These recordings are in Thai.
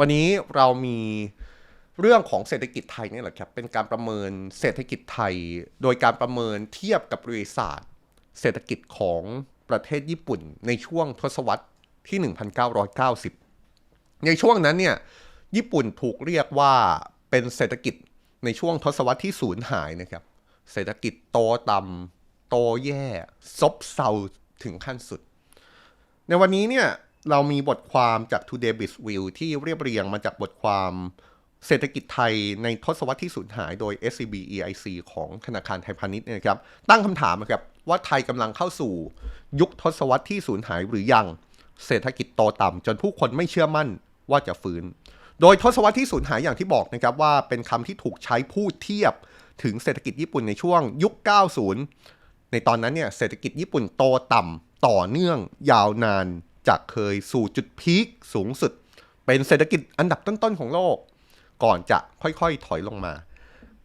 วันนี้เรามีเรื่องของเศรษฐกิจไทยนี่แหละครับ เป็นการประเมินเศรษฐกิจไทย โดยการประเมินเทียบกับประวัติศาสตร์เศรษฐกิจของประเทศญี่ปุ่น ในช่วงทศวรรษที่ 1990 ในช่วงนั้นเนี่ยญี่ปุ่นถูกเรียกว่าเป็นเศรษฐกิจในช่วงทศวรรษที่สูญหายนะครับ เศรษฐกิจโตต่ำโตแย่ ซบเซาถึงขั้นสุด ในวันนี้เนี่ย เรามีบทความจาก Today b i z v i e w ที่เรียบเรียงมาจากบทความเศรษฐกิจไทยในทศวรรษที่สูญหายโดย SCB EIC ของธนาคารไทยพาณิชย์นยนะครับ ตั้งคำถามนะครับว่าไทยกำลังเข้าสู่ยุคทศวรรษที่สูญหายหรือยัง เศรษฐกิจโตต่ำจนผู้คนไม่เชื่อมั่นว่าจะฟื้น โดยทศวรรษที่สูญหายอย่างที่บอกนะครับว่าเป็นคำที่ถูกใช้พูดเทียบถึงเศรษฐกิจญี่ปุ่นในช่วงยุค 90 ในตอนนั้นเนี่ยเศรษฐกิจญี่ปุ่นโตต่ำต่อเนื่องยาวนาน จากเคยสู่จุดพีคสูงสุด เป็นเศรษฐกิจอันดับต้นๆของโลก ก่อนจะค่อยๆถอยลงมา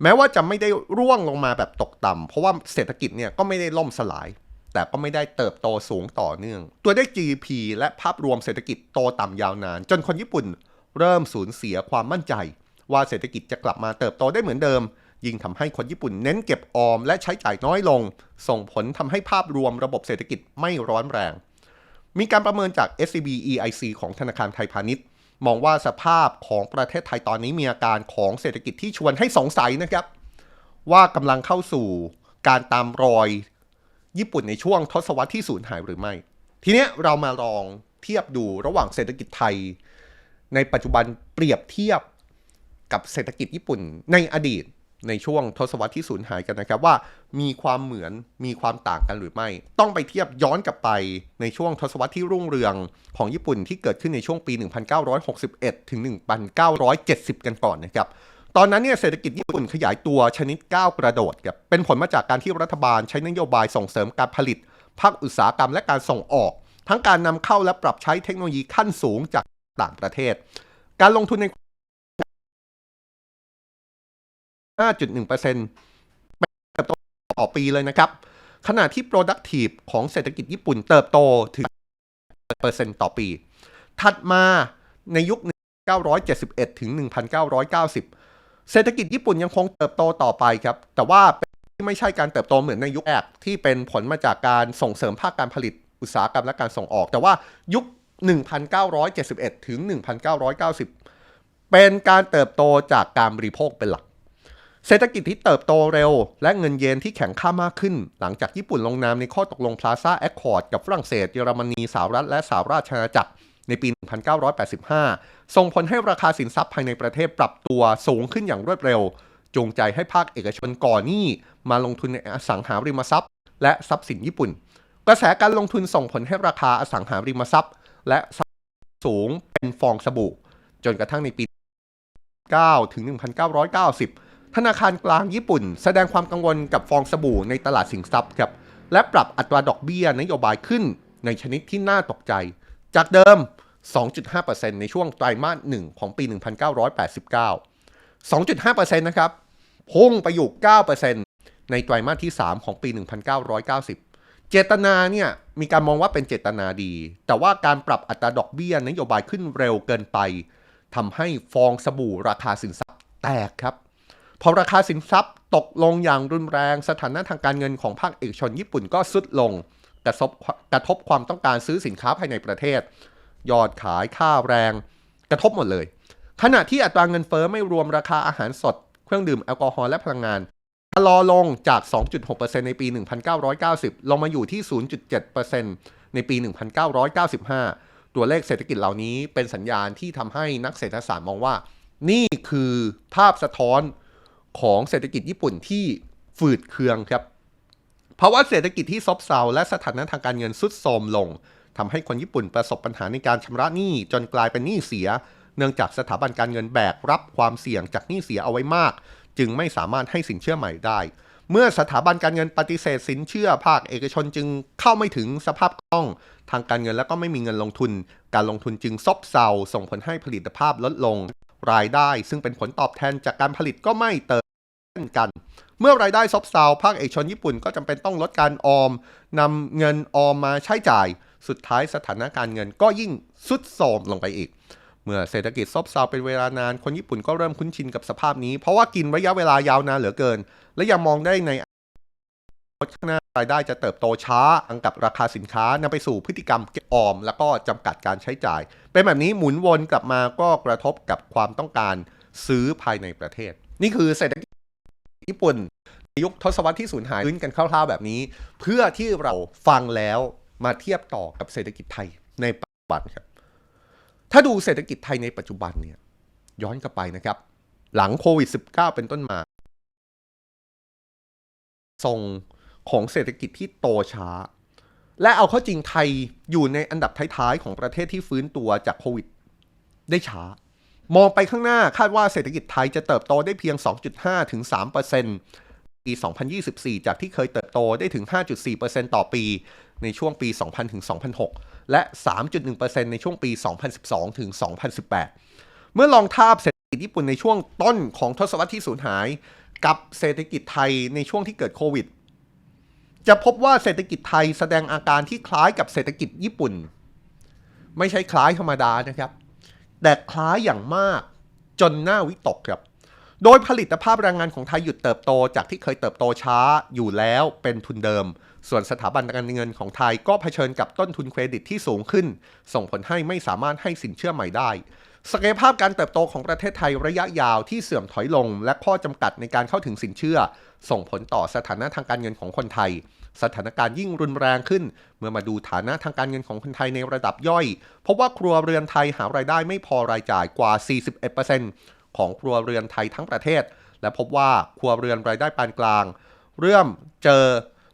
แม้ว่าจะไม่ได้ร่วงลงมาแบบตกต่ำเพราะว่าเศรษฐกิจเนี่ยก็ไม่ได้ล่มสลาย แต่ก็ไม่ได้เติบโตสูงต่อเนื่อง ตัวเลข GDP และภาพรวมเศรษฐกิจโตต่ำยาวนาน จนคนญี่ปุ่นเริ่มสูญเสียความมั่นใจ ว่าเศรษฐกิจจะกลับมาเติบโตได้เหมือนเดิมยิ่งทำให้คนญี่ปุ่นเน้นเก็บออมและใช้จ่ายน้อยลง ส่งผลทำให้ภาพรวมระบบเศรษฐกิจไม่ร้อนแรง มีการประเมินจาก SCB EIC ของธนาคารไทยพาณิชย์ มองว่าสภาพของประเทศไทยตอนนี้มีอาการของเศรษฐกิจที่ชวนให้สงสัยนะครับ ว่ากำลังเข้าสู่การตามรอยญี่ปุ่นในช่วงทศวรรษที่สูญหายหรือไม่ ทีเนี้ยเรามาลองเทียบดูระหว่างเศรษฐกิจไทย ในปัจจุบันเปรียบเทียบกับเศรษฐกิจญี่ปุ่นในอดีต ในช่วงทศวรรษที่สูญหายกันนะครับว่ามีความเหมือนมีความต่างกันหรือไม่ ต้องไปเทียบย้อนกลับไปในช่วงทศวรรษที่รุ่งเรืองของญี่ปุ่นที่เกิดขึ้นในช่วงปี 1961 ถึง 1970 กันก่อนนะครับตอนนั้นเนี่ยเศรษฐกิจญี่ปุ่นขยายตัวชนิดก้าวกระโดดครับเป็นผลมาจากการที่รัฐบาลใช้นโยบายส่งเสริมการผลิตภาคอุตสาหกรรมและการส่งออก ทั้งการนำเข้าและปรับใช้เทคโนโลยีขั้นสูงจากต่างประเทศ การลงทุนใน 5.1%เติบโตต่อปีเลยนะครับ ขณะที่ productive ของเศรษฐกิจญี่ปุ่นเติบโตถึงเปอร์เซ็นต์ต่อปี ถัดมาในยุค 1971 ถึง 1990 เศรษฐกิจญี่ปุ่นยังคงเติบโตต่อไปครับ แต่ว่าไม่ใช่การเติบโตเหมือนในยุคแรกที่เป็นผลมาจากการส่งเสริมภาคการผลิตอุตสาหกรรมและการส่งออก แต่ว่ายุค 1971 ถึง 1990 เป็นการเติบโตจากการบริโภคเป็นหลัก เศรษฐกิจที่เติบโตเร็ว และเงินเยนที่แข็งค่ามากขึ้น หลังจากญี่ปุ่นลงนามในข้อตกลง Plaza Accord กับฝรั่งเศสเยอรมนีสหรัฐและสหราชอาณาจักรในปี 1985 ส่งผลให้ราคาสินทรัพย์ภายในประเทศปรับตัวสูงขึ้นอย่างรวดเร็ว จูงใจให้ภาคเอกชนก่อหนี้มาลงทุนในอสังหาริมทรัพย์ และทรัพย์สินญี่ปุ่น กระแสการลงทุนส่งผลให้ราคาอสังหาริมทรัพย์ และทรัพย์สูงเป็นฟองสบู่ จนกระทั่งในปี 9 ถึง 1990 ธนาคารกลางญี่ปุ่น แสดงความกังวลกับฟองสบู่ในตลาดสินทรัพย์ครับ และปรับอัตราดอกเบี้ยนโยบายขึ้นในชนิดที่น่าตกใจ จากเดิม 2.5%ในช่วงไตรมาส 1 ของปี 1989 2.5%นะครับ พุ่งไปอยู่ 9%ในไตรมาสที่ 3 ของปี 1990 เจตนาเนี่ยมีการมองว่าเป็นเจตนาดี แต่ว่าการปรับอัตราดอกเบี้ยนโยบายขึ้นเร็วเกินไปทำให้ฟองสบู่ราคาสินทรัพย์แตกครับ พอราคาสินทรัพย์ตกลงอย่างรุนแรง สถานะทางการเงินของภาคเอกชนญี่ปุ่นก็สุดลงกระทบกระทบความต้องการซื้อสินค้าภายในประเทศ ยอดขายค่าแรง กระทบหมดเลย ขณะที่อัตราเงินเฟอ้อไม่รวมราคาอาหารสด เครื่องดื่มแอลกอฮอล์และพลังงานชะลอลงจาก 2.6%ในปี 1990 ลงมาอยู่ที่ 0.7%ในปี 1995 ตัวเลขเศรษฐกิจเหล่านี้เป็นสัญญาณที่ทำให้นักเศรษฐศาสตร์มองว่า นี่คือภาพสะท้อน ของเศรษฐกิจญี่ปุ่นที่ฝืดเคืองครับเพราว่าเศรษฐกิจที่ซบเซาและสถานะทางการเงินสุดโทรมลงทำให้คนญี่ปุ่นประสบปัญหาในการชำระหนี้จนกลายเป็นหนี้เสีย เนื่องจากสถาบันการเงินแบกรับความเสี่ยงจากหนี้เสียเอาไว้มาก จึงไม่สามารถให้สินเชื่อใหม่ได้ เมื่อสถาบันการเงินปฏิเสธสินเชื่อภาคเอกชนจึงเข้าไม่ถึงสภาพคล่อง ทางการเงินแล้วก็ไม่มีเงินลงทุน การลงทุนจึงซบเซาส่งผลให้ผลิตภาพลดลง รายได้ ซึ่งเป็นผลตอบแทนจากการผลิตก็ไม่เติมเช่นกัน เมื่อรายได้ซบเซาภาคเอกชนญี่ปุ่นก็จำเป็นต้องลดการออมนำเงินออมมาใช้จ่าย สุดท้ายสถานการณ์เงินก็ยิ่งสุดโทรมลงไปอีก เมื่อเศรษฐกิจซบเซาเป็นเวลานานคนญี่ปุ่นก็เริ่มคุ้นชินกับสภาพนี้ เพราะว่ากินระยะเวลายาวนานเหลือเกิน และยังมองได้ในข้างหน้ารายได้จะเติบโตช้าอังกับราคาสินค้านำไปสู่พฤติกรรมเก็บออม แล้วก็จำกัดการใช้จ่าย เป็นแบบนี้หมุนวนกลับมาก็กระทบกับความต้องการซื้อภายในประเทศ นี่คือเศรษฐกิจ ญี่ปุ่นในยุคทศวรรษที่สูญหายพื้นกันคร่าวๆแบบนี้ เพื่อที่เราฟังแล้วมาเทียบต่อกับเศรษฐกิจไทยในปัจจุบันครับ ถ้าดูเศรษฐกิจไทยในปัจจุบันเนี่ยย้อนกลับไปนะครับ หลังโควิด -19 เป็นต้นมาทรงของเศรษฐกิจที่โตช้า และเอาเข้าจริงไทยอยู่ในอันดับท้ายๆของประเทศที่ฟื้นตัวจากโควิด ได้ช้า มองไปข้างหน้าคาดว่าเศรษฐกิจไทยจะเติบโตได้เพียง 2.5 ถึง 3%ปี 2024 จากที่เคยเติบโตได้ถึง 5.4%ต่อปี ในช่วงปี 2000 ถึง 2006 และ 3.1%ในช่วงปี 2012 ถึง 2018 เมื่อลองทาบเศรษฐกิจญี่ปุ่นในช่วงต้นของทศวรรษที่สูญหาย กับเศรษฐกิจไทยในช่วงที่เกิดโควิด จะพบว่าเศรษฐกิจไทยแสดงอาการที่คล้ายกับเศรษฐกิจญี่ปุ่น ไม่ใช่คล้ายธรรมดานะครับ แต่คล้ายอย่างมากจนหน้าวิตกครับ โดยผลิตภาพแรงงานของไทยหยุดเติบโตจากที่เคยเติบโตช้าอยู่แล้วเป็นทุนเดิม ส่วนสถาบันการเงินของไทยก็เผชิญกับต้นทุนเครดิตที่สูงขึ้น ส่งผลให้ไม่สามารถให้สินเชื่อใหม่ได้ ศักยภาพการเติบโตของประเทศไทยระยะยาวที่เสื่อมถอยลง และข้อจำกัดในการเข้าถึงสินเชื่อ ส่งผลต่อสถานะทางการเงินของคนไทย สถานการณ์ยิ่งรุนแรงขึ้น เมื่อมาดูฐานะทางการเงินของคนไทยในระดับย่อยพบว่าครัวเรือนไทยหารายได้ไม่พอรายจ่ายกว่า 41%ของครัวเรือนไทยทั้งประเทศ และพบว่าครัวเรือนรายได้ปานกลาง เริ่มเจอ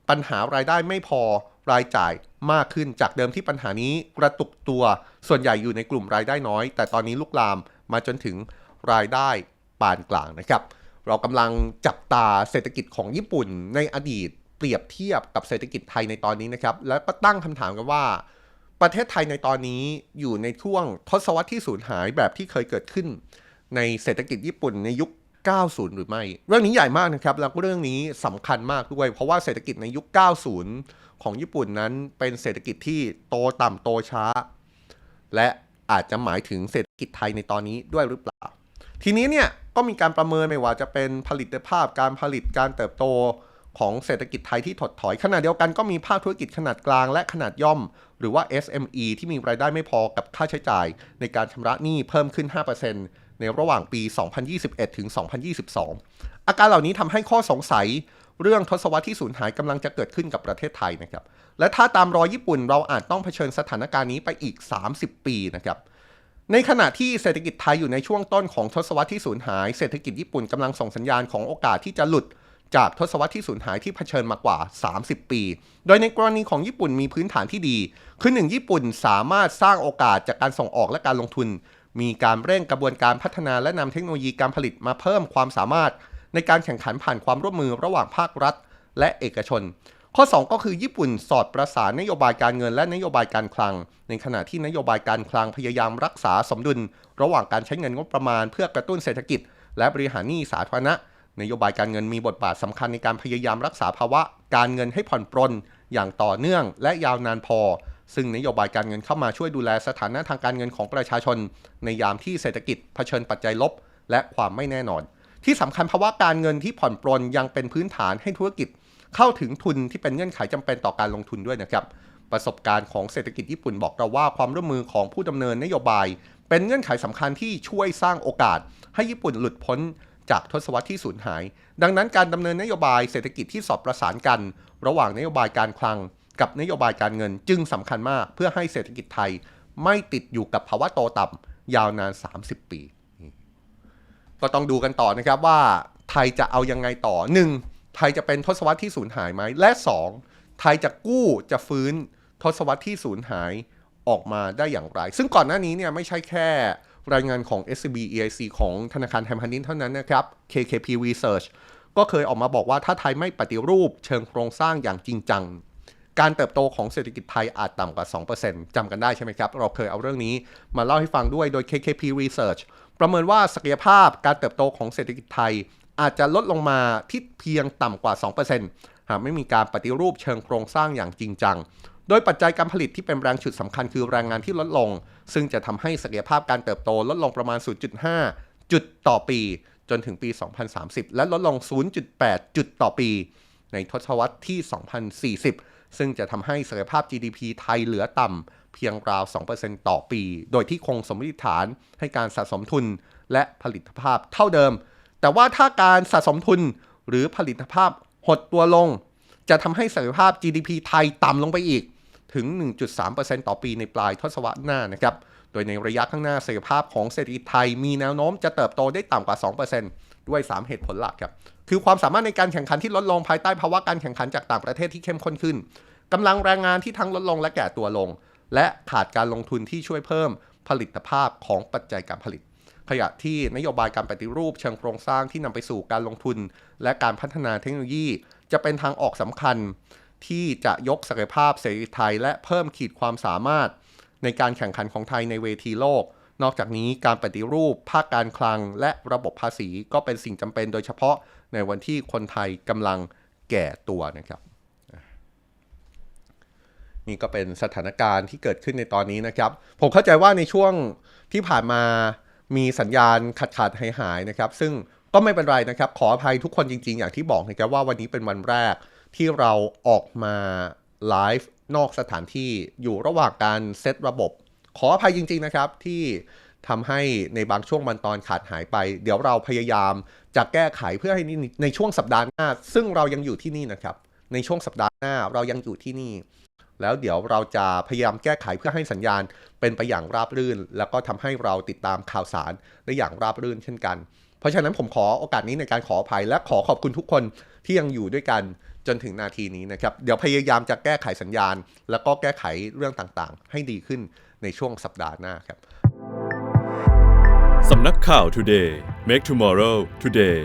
ปัญหารายได้ไม่พอ รายจ่ายมากขึ้นจากเดิมที่ปัญหานี้กระตุกตัว ส่วนใหญ่อยู่ในกลุ่มรายได้น้อย แต่ตอนนี้ลุกลามมาจนถึงรายได้ปานกลางนะครับ เรากำลังจับตาเศรษฐกิจของญี่ปุ่นในอดีตเปรียบเทียบกับเศรษฐกิจไทยในตอนนี้นะครับ แล้วก็ตั้งคำถามกันว่า ประเทศไทยในตอนนี้อยู่ในช่วงทศวรรษที่สูญหายแบบที่เคยเกิดขึ้น ในเศรษฐกิจญี่ปุ่นในยุค 90 หรือไม่ เรื่องนี้ใหญ่มากนะครับ แล้วก็เรื่องนี้สำคัญมากด้วย เพราะว่าเศรษฐกิจในยุค 90 ของญี่ปุ่นนั้นเป็นเศรษฐกิจที่โตต่ำโตช้า และอาจจะหมายถึงเศรษฐกิจไทยในตอนนี้ด้วยหรือเปล่า ทีนี้เนี่ยก็มีการประเมินไม่ว่าจะเป็นผลิตภาพการผลิตการเติบโตของเศรษฐกิจไทยที่ถดถอยขณะเดียวกันก็มีภาคธุรกิจขนาดกลางและขนาดย่อม หรือว่า SME ที่มีรายได้ไม่พอกับค่าใช้จ่าย ในการชำระหนี้เพิ่มขึ้น 5% ในระหว่างปี 2021 ถึง 2022 อาการเหล่านี้ทำให้ข้อสงสัยเรื่องทศวรรษที่สูญหายกำลังจะเกิดขึ้นกับประเทศไทยนะครับ และถ้าตามรอยญี่ปุ่นเราอาจต้องเผชิญสถานการณ์นี้ไปอีก 30 ปีนะครับ ในขณะที่เศรษฐกิจไทยอยู่ในช่วงต้นของทศวรรษที่สูญหาย เศรษฐกิจญี่ปุ่นกำลังส่งสัญญาณของโอกาสที่จะหลุดจากทศวรรษที่สูญหายที่เผชิญมากว่า 30 ปี โดยในกรณีของญี่ปุ่นมีพื้นฐานที่ดี คือหนึ่งญี่ปุ่นสามารถสร้างโอกาสจากการส่งออกและการลงทุน มีการเร่งกระบวนการพัฒนาและนำเทคโนโลยีการผลิตมาเพิ่มความสามารถ ในการแข่งขันผ่านความร่วมมือระหว่างภาครัฐ และเอกชน ข้อ 2 ก็คือญี่ปุ่นสอดประสานนโยบายการเงินและนโยบายการคลัง ในขณะที่นโยบายการคลังพยายามรักษาสมดุล ระหว่างการใช้เงินงบประมาณ เพื่อกระตุ้นเศรษฐกิจ และบริหารหนี้สาธารณะนโยบายการเงินมีบทบาทสำคัญในการพยายามรักษาภาวะ การเงินให้ผ่อนปรน อย่างต่อเนื่องและยาวนานพอ ซึ่งนโยบายการเงินเข้ามาช่วยดูแลสถานะทางการเงินของประชาชน ในยามที่เศรษฐกิจเผชิญปัจจัยลบ และความไม่แน่นอน ที่สำคัญภาวะการเงินที่ผ่อนปรนยังเป็นพื้นฐานให้ธุรกิจ เข้าถึงทุนที่เป็นเงื่อนไขจำเป็นต่อการลงทุนด้วยนะครับประสบการณ์ของเศรษฐกิจญี่ปุ่นบอกเราว่าความร่วมมือของผู้ดำเนินนโยบาย เป็นเงื่อนไขสำคัญที่ช่วยสร้างโอกาส ให้ญี่ปุ่นหลุดพ้น จากทศวรรษที่สูญหาย ดังนั้นการดำเนินนโยบายเศรษฐกิจที่สอดประสานกัน ระหว่างนโยบายการคลัง กับนโยบายการเงินจึงสำคัญมาก เพื่อให้เศรษฐกิจไทยไม่ติดอยู่กับภาวะโตต่ำยาวนาน 30 ปี ก็ต้องดูกันต่อนะครับว่าไทยจะเอายังไงต่อ 1. ไทยจะเป็นทศวรรษที่สูญหายไหม และ 2. ไทยจะกู้จะฟื้นทศวรรษที่สูญหายออกมาได้อย่างไร ซึ่งก่อนหน้านี้เนี่ยไม่ใช่แค่ รายงานของ SCB EIC ของธนาคารไทยพาณิชย์เท่านั้นนะครับ KKP Research ก็เคยออกมาบอกว่าถ้าไทยไม่ปฏิรูปเชิงโครงสร้างอย่างจริงจัง การเติบโตของเศรษฐกิจไทยอาจต่ำกว่า 2%จำกันได้ใช่ไหมครับ เราเคยเอาเรื่องนี้มาเล่าให้ฟังด้วยโดย KKP Research ประเมินว่าศักยภาพการเติบโตของเศรษฐกิจไทย อาจจะลดลงมาที่เพียงต่ำกว่า 2%หากไม่มีการปฏิรูปเชิงโครงสร้างอย่างจริงจัง โดยปัจจัยการผลิตที่เป็นแรงฉุดสำคัญคือแรงงานที่ลดลง ซึ่งจะทำให้ศักยภาพการเติบโตลดลงประมาณ 0.5 จุดต่อปี จนถึงปี 2030 และลดลง 0.8 จุดต่อปี ในทศวรรษที่ 2040 ซึ่งจะทำให้ศักยภาพ GDP ไทยเหลือต่ำเพียงราว 2%ต่อปี โดยที่คงสมมติฐานให้การสะสมทุนและผลิตภาพเท่าเดิม แต่ว่าถ้าการสะสมทุนหรือผลิตภาพหดตัวลง จะทำให้ศักยภาพ GDP ไทยต่ำลงไปอีก ถึง 1.3%ต่อปีในปลายทศวรรษหน้านะครับ โดยในระยะข้างหน้าศักยภาพของเศรษฐกิจไทยมีแนวโน้มจะเติบโตได้ต่ำกว่า 2%ด้วย 3 เหตุผลหลักครับ คือความสามารถในการแข่งขันที่ลดลงภายใต้ภาวะการแข่งขันจากต่างประเทศที่เข้มข้นขึ้นกำลังแรงงานที่ทั้งลดลงและแก่ตัวลง และขาดการลงทุนที่ช่วยเพิ่มผลิตภาพของปัจจัยการผลิต ขณะที่นโยบายการปฏิรูปเชิงโครงสร้างที่นำไปสู่การลงทุน และการพัฒนาเทคโนโลยี จะเป็นทางออกสำคัญ ที่จะยกศักยภาพเศรษฐไทย และเพิ่มขีดความสามารถ ในการแข่งขันของไทยในเวทีโลก นอกจากนี้การปฏิรูป ภาคการคลัง และระบบภาษีก็เป็นสิ่งจำเป็นโดยเฉพาะในวันที่คนไทยกำลังแก่ตัวนะครับนี่ก็เป็นสถานการณ์ที่เกิดขึ้นในตอนนี้นะครับ ผมเข้าใจว่าในช่วงที่ผ่านมามีสัญญาณขาดขาดหายหายๆนะครับ ซึ่งก็ไม่เป็นไรนะครับ ขออภัยทุกคนจริง ๆ อย่างที่บอกนะครับว่าวันนี้เป็นวันแรก ที่เราออกมาไลฟ์นอกสถานที่อยู่ระหว่างการเซตระบบ ขออภัยจริง ๆนะครับที่ทำให้ในบางช่วงบางตอนขาดหายไป เดี๋ยวเราพยายามจะแก้ไขเพื่อให้ในช่วงสัปดาห์หน้า ซึ่งเรายังอยู่ที่นี่นะครับ ในช่วงสัปดาห์หน้าเรายังอยู่ที่นี่ แล้วเดี๋ยวเราจะพยายามแก้ไขเพื่อให้สัญญาณเป็นไปอย่างราบรื่น แล้วก็ทำให้เราติดตามข่าวสารได้อย่างราบรื่นเช่นกัน เพราะฉะนั้นผมขอโอกาสนี้ในการขออภัยและขอขอบคุณทุกคนที่ยังอยู่ด้วยกัน จนถึงนาทีนี้นะครับ เดี๋ยวพยายามจะแก้ไขสัญญาณ แล้วก็แก้ไขเรื่องต่างๆ ให้ดีขึ้นในช่วงสัปดาห์หน้าครับสำนักข่าว Today Make Tomorrow Today